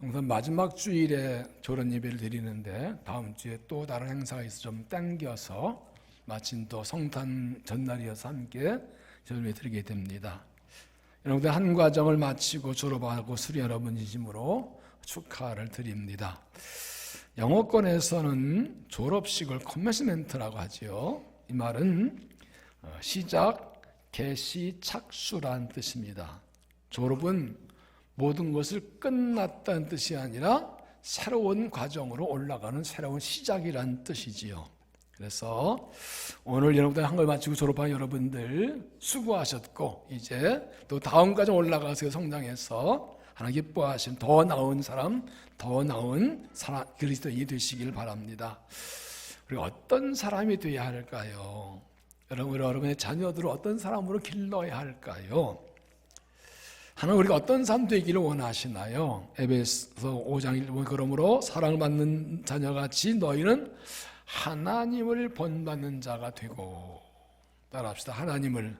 우선 마지막 주일에 졸업 예배를 드리는데 다음 주에 또 다른 행사가 있어 좀 땡겨서 마침 또 성탄 전날이어서 함께 졸업에 드리게 됩니다. 여러분들 한 과정을 마치고 졸업하고 수련하는 진심으로 축하를 드립니다. 영어권에서는 졸업식을 커미스멘트라고 하지요. 이 말은 어, 시작, 개시, 착수란 뜻입니다. 졸업은 모든 것을 끝났다는 뜻이 아니라 새로운 과정으로 올라가는 새로운 시작이란 뜻이지요. 그래서 오늘 여러분들 한걸 마치고 졸업한 여러분들 수고하셨고 이제 또 다음 과정 올라가서 성장해서 하나 기뻐하신 더 나은 사람, 더 나은 사람 그리스도인이 되시길 바랍니다. 우리가 어떤 사람이 되어야 할까요? 여러분, 여러분의 자녀들을 어떤 사람으로 길러야 할까요? 하나님 우리가 어떤 삶 되기를 원하시나요? 에베소 5장 1절 그러므로 사랑을 받는 자녀같이 너희는 하나님을 본받는 자가 되고 따라합시다. 하나님을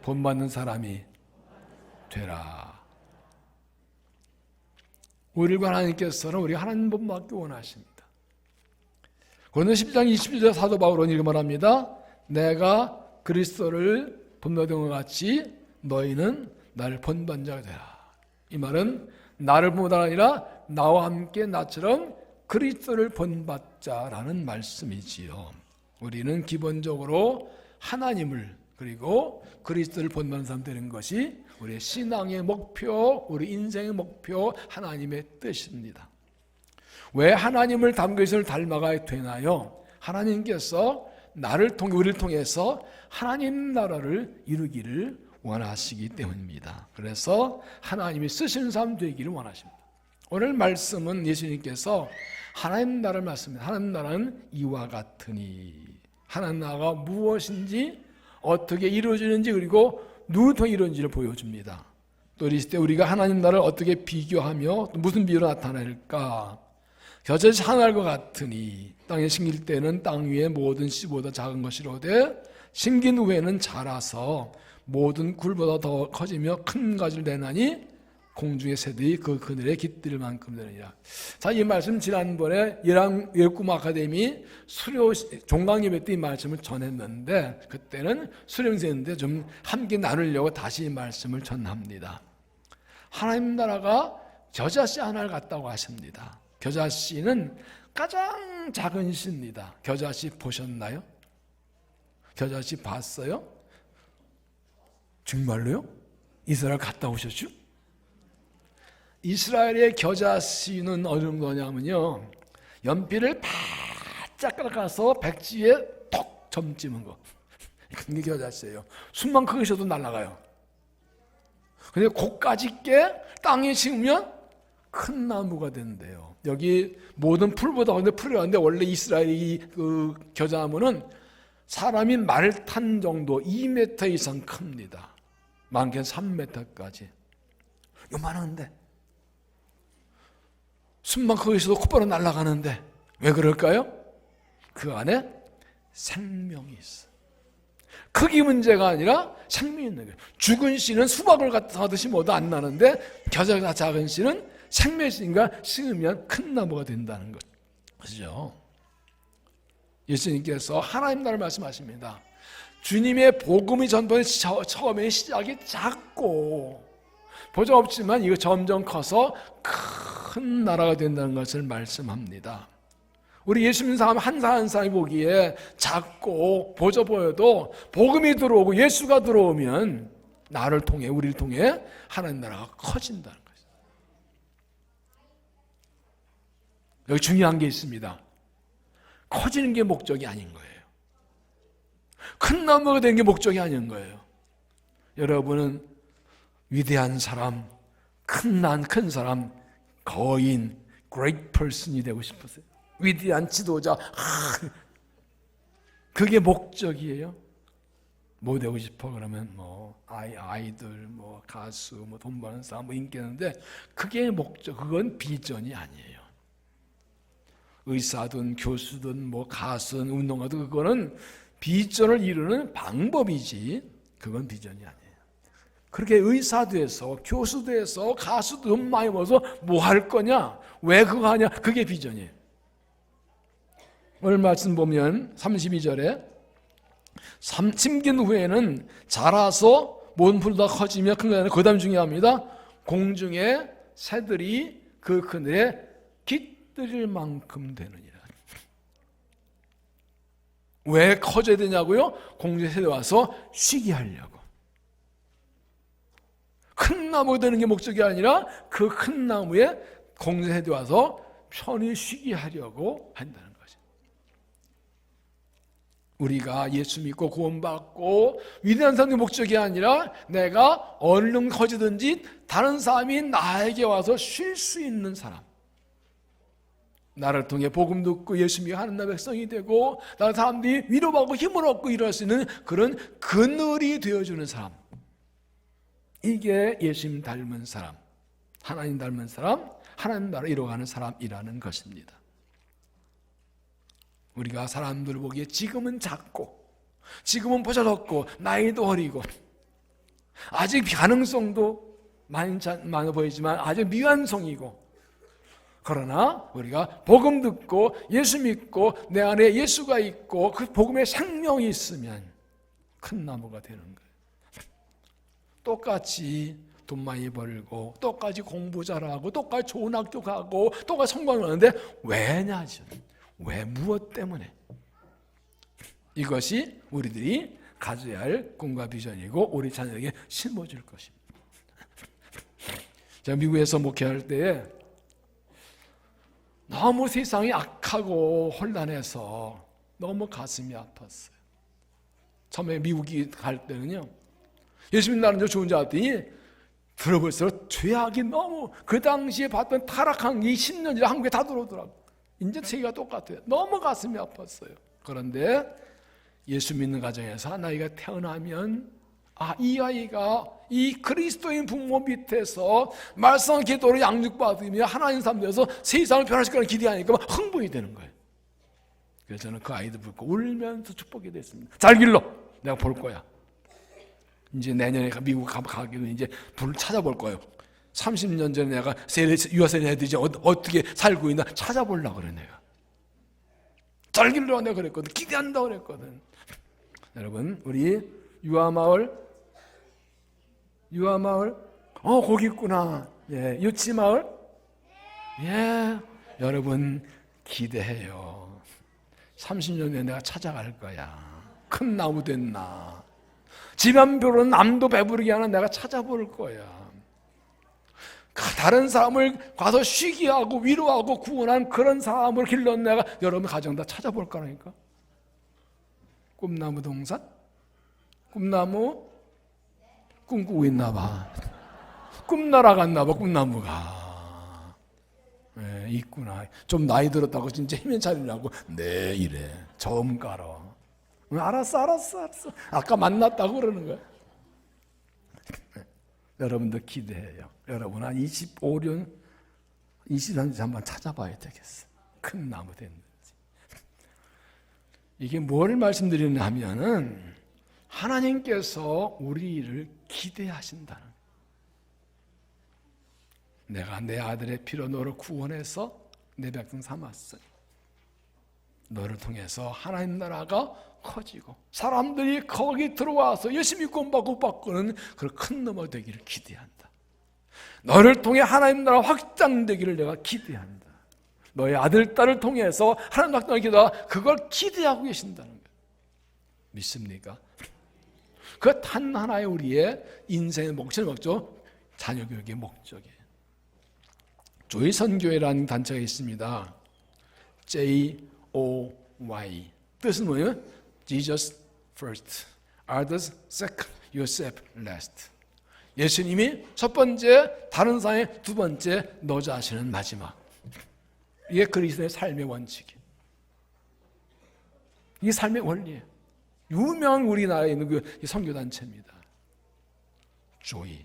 본받는 사람이 되라. 우리가 하나님께서는 우리 하나님 본받기 원하십니다. 고린도 10장 21절 사도 바울은 이렇게 말합니다. 내가 그리스도를 본받은 것 같이 너희는 나를 본받는 자가 되라. 이 말은 나를 본받아 아니라 나와 함께 나처럼 그리스도를 본받자라는 말씀이지요. 우리는 기본적으로 하나님을 그리고 그리스도를 본받는 사람 되는 것이 우리의 신앙의 목표, 우리 인생의 목표, 하나님의 뜻입니다. 왜 하나님을 담그리스도를 닮아가야 되나요? 하나님께서 나를 통해 우리를 통해서 하나님 나라를 이루기를 원하시기 때문입니다. 그래서 하나님이 쓰시는 사람 되기를 원하십니다. 오늘 말씀은 예수님께서 하나님 나라를 말씀합니다. 하나님 나라는 이와 같으니 하나님 나라가 무엇인지 어떻게 이루어지는지 그리고 누구 통해 이루어지는지를 보여줍니다. 또 이랬을 때 우리가 하나님 나라를 어떻게 비교하며 또 무슨 비유로 나타낼까? 겨자씨 하나일것 같으니 땅에 심길 때는 땅 위에 모든 씨보다 작은 것이로되 심긴 후에는 자라서 모든 굴보다 더 커지며 큰 가지를 내나니 공중의 새들이 그 그늘에 깃들 만큼 되느니라. 자, 이 말씀 지난번에 예랑 예꿈 아카데미 수료 종강 예배 때 이 말씀을 전했는데 그때는 수령제인데 좀 함께 나누려고 다시 이 말씀을 전합니다. 하나님 나라가 겨자씨 하나를 갖다고 하십니다. 겨자씨는 가장 작은 씨입니다. 겨자씨 보셨나요? 겨자씨 봤어요? 정말로요? 이스라엘 갔다 오셨죠? 이스라엘의 겨자 씨는 어느 정도냐면요. 연필을 바짝 깎아서 백지에 톡 점찍는 거. 그게 겨자 씨예요. 숨만 크게 쉬어도 날아가요. 근데 고까지 게 땅에 심으면 큰 나무가 된대요. 여기 모든 풀보다 근데 풀이 왔는데 원래 이스라엘이 그 겨자나무는 사람이 말탄 정도 2m 이상 큽니다. 많게는 3m까지. 요만한데 숨만 거기서도 콧바로 날아가는데 왜 그럴까요? 그 안에 생명이 있어. 크기 문제가 아니라 생명이 있는 거예요. 죽은 씨는 수박을 갖다 하듯이 뭐도 안 나는데 겨자가 작은 씨는 생명이 있으니까 심으면 큰 나무가 된다는 것이죠. 예수님께서 하나님 나라를 말씀하십니다. 주님의 복음이 전번에 처음에 시작이 작고 보장 없지만 이거 점점 커서 큰 나라가 된다는 것을 말씀합니다. 우리 예수 믿는 사람 한 사람 한 사람이 보기에 작고 보져 보여도 복음이 들어오고 예수가 들어오면 나를 통해 우리를 통해 하나님 나라가 커진다는 거죠. 여기 중요한 게 있습니다. 커지는 게 목적이 아닌 거예요. 큰 나무가 되는 게 목적이 아닌 거예요. 여러분은 위대한 사람, 큰 난 큰 사람, 거인, great person이 되고 싶으세요? 위대한 지도자, 아, 그게 목적이에요. 뭐 되고 싶어 그러면 뭐 아이 아이들 뭐 가수 뭐 돈 버는 사람 뭐 인기는데 그게 목적 그건 비전이 아니에요. 의사든 교수든 뭐 가수든 운동가든 그거는 비전을 이루는 방법이지 그건 비전이 아니에요. 그렇게 의사 돼서 교수 돼서 가수 돈 많이 벌어서 뭐 할 거냐? 왜 그거 하냐? 그게 비전이에요. 오늘 말씀 보면 32절에 심긴 후에는 자라서 모든 풀다 커지며 큰 거는 그 다음 중요합니다. 공중의 새들이 그 그늘에 깃들일 만큼 되느니라. 왜 커져야 되냐고요? 새들 와서 쉬게 하려고. 큰 나무 되는 게 목적이 아니라 그 큰 나무에 새들 와서 편히 쉬게 하려고 한다는 거죠. 우리가 예수 믿고 구원받고 위대한 사람의 목적이 아니라 내가 얼른 커지든지 다른 사람이 나에게 와서 쉴 수 있는 사람. 나를 통해 복음 듣고 예수 믿고 하는 백성이 되고 다른 사람들이 위로받고 힘을 얻고 일어날 수 있는 그런 그늘이 되어주는 사람. 이게 예수님 닮은 사람, 하나님 닮은 사람, 하나님 나라 이루어가는 사람이라는 것입니다. 우리가 사람들 보기에 지금은 작고, 지금은 보잘없고, 나이도 어리고, 아직 가능성도 많이, 많아 보이지만 아직 미완성이고, 그러나 우리가 복음 듣고 예수 믿고 내 안에 예수가 있고 그 복음의 생명이 있으면 큰 나무가 되는 거예요. 똑같이 돈 많이 벌고 똑같이 공부 잘하고 똑같이 좋은 학교 가고 똑같이 성공하는데 왜냐죠? 왜 무엇 때문에? 이것이 우리들이 가져야 할 꿈과 비전이고 우리 자녀에게 심어줄 것입니다. 제가 미국에서 목회할 때에 너무 세상이 악하고 혼란해서 너무 가슴이 아팠어요. 처음에 미국이 갈 때는요. 예수 믿는 줄 좋은 줄 알았더니 들어볼수록 죄악이 너무 그 당시에 봤던 타락한 이 10년 전에 한국에 다 들어오더라고. 이제 세계가 똑같아요. 너무 가슴이 아팠어요. 그런데 예수 믿는 가정에서 한 아이가 태어나면 아, 이 아이가 이 그리스도인 부모 밑에서 말씀 기도로 양육받으며 하나님 사람 되어서 세상을 변화시킬 거를 기대하니까 막 흥분이 되는 거예요. 그래서 저는 그 아이들 붙고 울면서 축복이 됐습니다. 잘 길러. 내가 볼 거야. 이제 내년에 미국 가기로 이제 불을 찾아볼 거예요. 30년 전에 내가 세례, 유아세례 애들이 어, 어떻게 살고 있나 찾아보려고 그래, 내가. 잘 길러 내가 그랬거든. 기대한다고 그랬거든. 여러분, 우리 유아마을 유아마을? 어, 거기 있구나. 예, 유치마을? 예, 여러분, 기대해요. 30년 후에 내가 찾아갈 거야. 큰 나무 됐나. 집안별로 남도 배부르게 하는 내가 찾아볼 거야. 다른 사람을 가서 쉬게 하고 위로하고 구원한 그런 사람을 길러 내가 여러분 가정 다 찾아볼 거라니까. 꿈나무 동산? 꿈나무? 꿈꾸고 있나 봐. 꿈 날아갔나 봐, 꿈나무가. 네, 있구나. 좀 나이 들었다고 진짜 힘을 차리려고. 네, 이래. 처음 깔아. 알았어, 알았어, 알았어. 아까 만났다고 그러는 거야. 여러분도 기대해요. 여러분 한 25년, 20년 한번 찾아봐야 되겠어. 큰 나무 됐는지. 이게 뭘 말씀드리냐 하면은 하나님께서 우리를 기대하신다는 내가 내 아들의 피로 너를 구원해서 내 백성 삼았어요. 너를 통해서 하나님 나라가 커지고 사람들이 거기 들어와서 열심히 공부하고 받고는 그큰 넘어 되기를 기대한다. 너를 통해 하나님 나라 확장되기를 내가 기대한다. 너의 아들 딸을 통해서 하나님 확장을 기다 그걸 기대하고 계신다는 거예요. 믿습니까? 그 단 하나의 우리의 인생의 목적을 먹죠. 자녀 교육의 목적이에요. 조이 선교회라는 단체가 있습니다. J O Y 뜻은 뭐예요? Jesus first, others second, yourself last. 예수님이 첫 번째, 다른 사람의 두 번째, 너 자신은 마지막. 이게 그리스도의 삶의 원칙이에요. 이게 삶의 원리예요. 유명한 우리나라에 있는 그 선교단체입니다. 조이.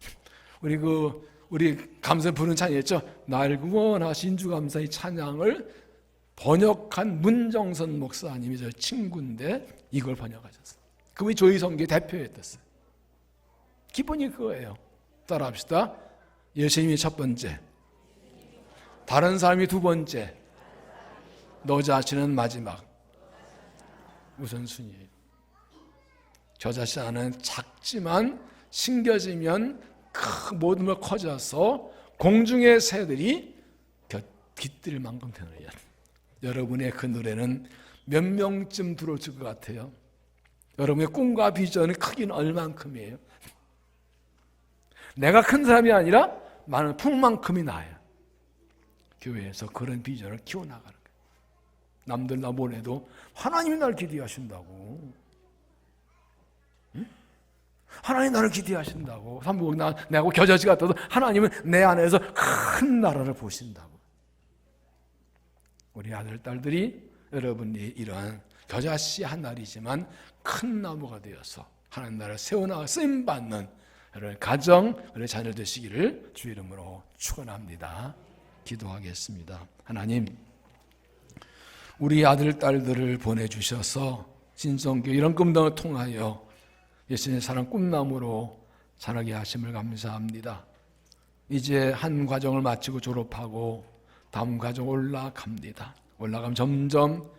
우리 그, 우리 감사 부른 찬양했죠? 날 구원하신 주 감사의 찬양을 번역한 문정선 목사님이 저 친구인데 이걸 번역하셨어요. 그분이 조이 선교 대표였었어요. 기본이 그거예요. 따라합시다. 예수님이 첫 번째, 다른 사람이 두 번째, 너 자신은 마지막. 우선순위예요. 저 자신 안은 작지만 신겨지면 크 모든 걸 커져서 공중의 새들이 곁- 깃들 만큼 야 여러분의 그 노래는 몇 명쯤 들어줄 것 같아요? 여러분의 꿈과 비전의 크기는 얼만큼이에요? 내가 큰 사람이 아니라 많은 풍만큼이 나요. 교회에서 그런 비전을 키워나가는. 남들 나 보내도 하나님이 나를 기대하신다고. 응? 하나님 나를 기대하신다고. 삼부국 나 내하고 겨자씨 같아도 하나님은 내 안에서 큰 나라를 보신다고. 우리 아들 딸들이 여러분이 이러한 겨자씨 한 날이지만 큰 나무가 되어서 하나님 나라를 세워나가 쓰임 받는 여러분 가정, 우리 자녀 되시기를 주 이름으로 축원합니다. 기도하겠습니다. 하나님, 우리 아들 딸들을 보내주셔서 신성교 이런 꿈당을 통하여 예수님의 사랑 꿈나무로 자라게 하심을 감사합니다. 이제 한 과정을 마치고 졸업하고 다음 과정 올라갑니다. 올라가면 점점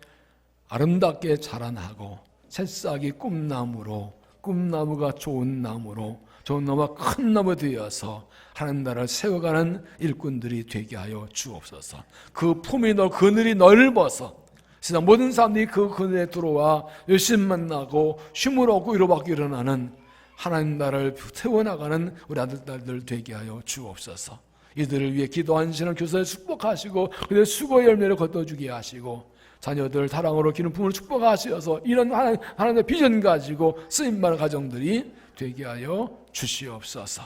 아름답게 자라나고 새싹이 꿈나무로 꿈나무가 좋은 나무로 좋은 나무가 큰 나무 되어서 하나님 나라를 세워가는 일꾼들이 되게 하여 주옵소서. 그 품이 넓 그늘이 넓어서 세상 모든 사람들이 그 그늘에 들어와 열심히 만나고 쉼을 얻고 위로받고 일어나는 하나님 나라를 세워나가는 우리 아들 딸들 되게 하여 주옵소서. 이들을 위해 기도하시는 교사를 축복하시고 그들의 수고의 열매를 거둬주게 하시고 자녀들 사랑으로 부모를 축복하셔서 이런 하나님, 하나님의 비전 가지고 쓰임받는 가정들이 되게 하여 주시옵소서.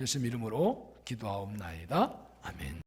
예수님 이름으로 기도하옵나이다. 아멘.